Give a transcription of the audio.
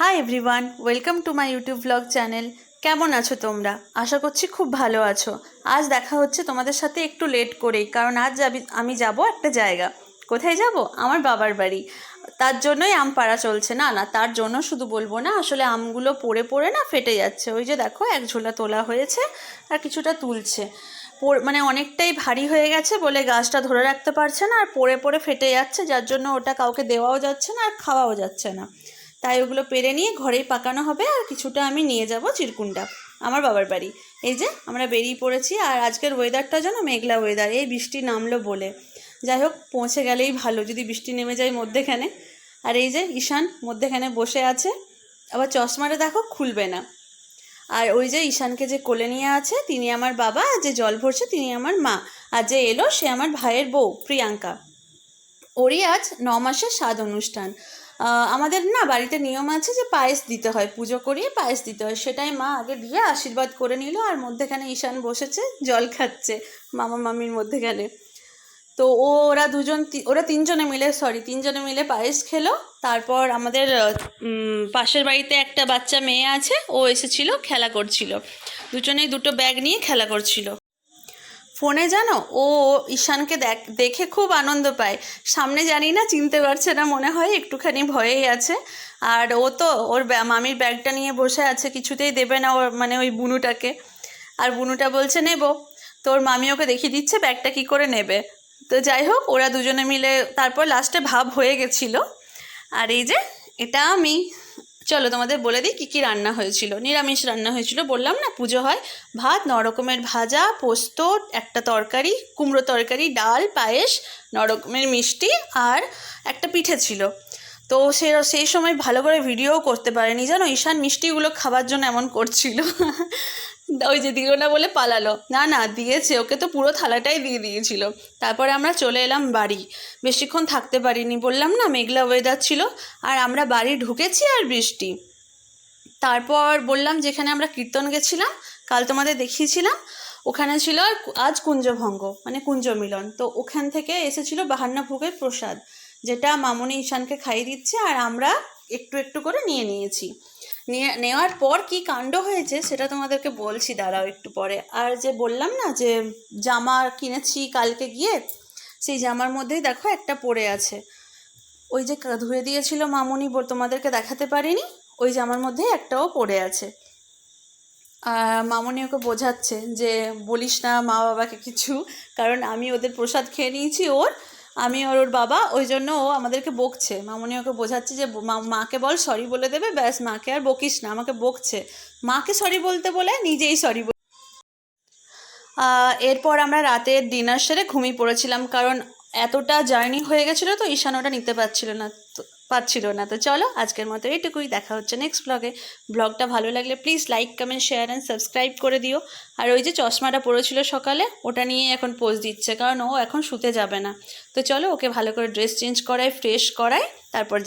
Hi everyone welcome to my YouTube vlog channel কেমন আছো তোমরা? আশা করছি খুব ভালো আছো। আজ দেখা হচ্ছে তোমাদের সাথে একটু লেট করেই, কারণ আজ যাবি আমি যাব একটা জায়গা। কোথায় যাব? আমার বাবার বাড়ি। তার জন্যই আম পাড়া চলছে না না তার জন্য শুধু বলব না, আসলে আমগুলো পড়ে পড়ে না ফেটে যাচ্ছে। ওই যে দেখো, এক ঝোলা তোলা হয়েছে আর কিছুটা তুলছে। মানে অনেকটাই ভারী হয়ে গেছে বলে গাছটা ধরে রাখতে পারছে না, আর পড়ে পড়ে ফেটে যাচ্ছে, যার জন্য ওটা কাউকে দেওয়াও যাচ্ছে না আর খাওয়াও যাচ্ছে না। তাই ওগুলো পেরে নিয়ে ঘরেই পাকানো হবে আর কিছুটা আমি নিয়ে যাব চিরকুন্ডা আমার বাবার বাড়ি। এই যে, আমরা বেরিয়ে পড়েছি আর আজকের ওয়েদারটা যেন মেঘলা ওয়েদার এই বৃষ্টি নামলো বলে। যাই হোক, পৌঁছে গেলেই ভালো, যদি বৃষ্টি নেমে যায় মধ্যেখানে। আর এই যে, ঈশান মধ্যেখানে বসে আছে, আবার চশমাটা দেখো খুলবে না। আর ওই যে, ঈশানকে যে কোলে নিয়ে আছে, তিনি আমার বাবা, আর যে জল ভরছে, তিনি আমার মা। আর যে এলো, সে আমার ভাইয়ের বউ, প্রিয়াঙ্কা। ওরই আজ ন মাসের স্বাদ অনুষ্ঠান। আমাদের না বাড়িতে নিয়ম আছে যে পায়েস দিতে হয়, পুজো করিয়ে পায়েস দিতে হয়। সেটাই মা আগে দিয়ে আশীর্বাদ করে নিল আর মধ্যেখানে ঈশান বসেছে, জল খাচ্ছে মামা মামির মধ্যেখানে। তো ওরা দুজন ওরা তিনজনে মিলে সরি তিনজনে মিলে পায়েস খেলো। তারপর আমাদের পাশের বাড়িতে একটা বাচ্চা মেয়ে আছে, ও এসেছিল, খেলা করছিল। দুজনেই দুটো ব্যাগ নিয়ে খেলা করছিল। ফোনে জানো? ও ঈশানকে দেখ, দেখে খুব আনন্দ পায়। সামনে জানি না, চিনতে পারছে না, মনে হয় একটুখানি ভয়েই আছে। আর ও তো, ওর মামির ব্যাগটা নিয়ে বসে আছে, কিছুতেই দেবে না ওর মানে ওই বুনুটাকে। আর বুনুটা বলছে, নেব। তোর মামি ওকে দেখিয়ে দিচ্ছে, ব্যাগটা কি করে নেবে? তো যাই হোক, ওরা দুজনে মিলে, তারপর লাস্টে ভাব হয়ে গেছিল। আর এই যে, এটা আমি। চলো তোমাদের বলে দিই কী কী রান্না হয়েছিল। নিরামিষ রান্না হয়েছিল। বললাম না, পুজো হয়। ভাত, নরকমের রকমের ভাজা, পোস্ত, একটা তরকারি, কুমড়ো তরকারি, ডাল, পায়েস, নরকমের রকমের মিষ্টি আর একটা পিঠে ছিল। তো সে, সেই সময় ভালো করে ভিডিও করতে পারেনি। জানো, ঈশান মিষ্টিগুলো খাবার জন্য এমন করছিল। ওই যে দিল না বলে পালালো। না না, দিয়েছে। ওকে তো পুরো থালাটাই দিয়ে দিয়েছিল। তারপরে আমরা চলে এলাম বাড়ি। বেশিক্ষণ থাকতে পারিনি, বললাম না, মেঘলা ওয়েদার ছিল। আর আমরা বাড়ি ঢুকেছি আর বৃষ্টি। তারপর বললাম যেখানে আমরা কীর্তন গেছিলাম, কাল তোমাদের দেখিয়েছিলাম, ওখানে ছিল আজ কুঞ্জভঙ্গ মানে কুঞ্জ মিলন তো ওখান থেকে এসেছিল বাহান্না ভোগের প্রসাদ। যেটা মামনি ঈশানকে খাইয়ে দিচ্ছে আর আমরা একটু একটু করে নিয়ে নিয়েছি। নিয়ে, নেওয়ার পর কি কাণ্ড হয়েছে সেটা তোমাদেরকে বলছি, দাঁড়াও একটু পরে। আর যে বললাম না যে জামা কিনেছি কালকে গিয়ে, সেই জামার মধ্যেই দেখো একটা পড়ে আছে। ওই যে ধুয়ে দিয়েছিল মামুনি তোমাদেরকে দেখাতে পারিনি, ওই জামার মধ্যে একটাও পড়ে আছে। আর মামুনি ওকে বোঝাচ্ছে যে বলিস না মা বাবাকে কিছু, কারণ আমি ওদের প্রসাদ খেয়ে নিয়েছি, ওর আমি আর ওর বাবা, ওই জন্য ও আমাদেরকে বকছে। মামনি ওকে বোঝাচ্ছে যে মাকে বল সরি বলে দেবে, ব্যাস মাকে আর বকিস না, আমাকে বকছে। মাকে সরি বলতে বলে নিজেই সরি বল এরপর আমরা রাতে ডিনার সেরে ঘুমিয়ে পড়েছিলাম, কারণ এতটা জার্নি হয়ে গেছিল তো, ঈশান ওটা নিতে পারছিল না। তো পারছিল না। তো চলো আজকের মতো এইটুকুই দেখা হচ্ছে নেক্সট ব্লগে ব্লগটা ভালো লাগলে please like comment share and subscribe করে দিও। আর ওই যে চশমাটা পড়েছিল সকালে, ওটা নিয়ে এখন পোজ দিচ্ছে, কারণ ও এখন শুতে যাবে না। তো চলো ওকে ভালো করে ড্রেস চেঞ্জ করায় ফ্রেশ করায়, তারপর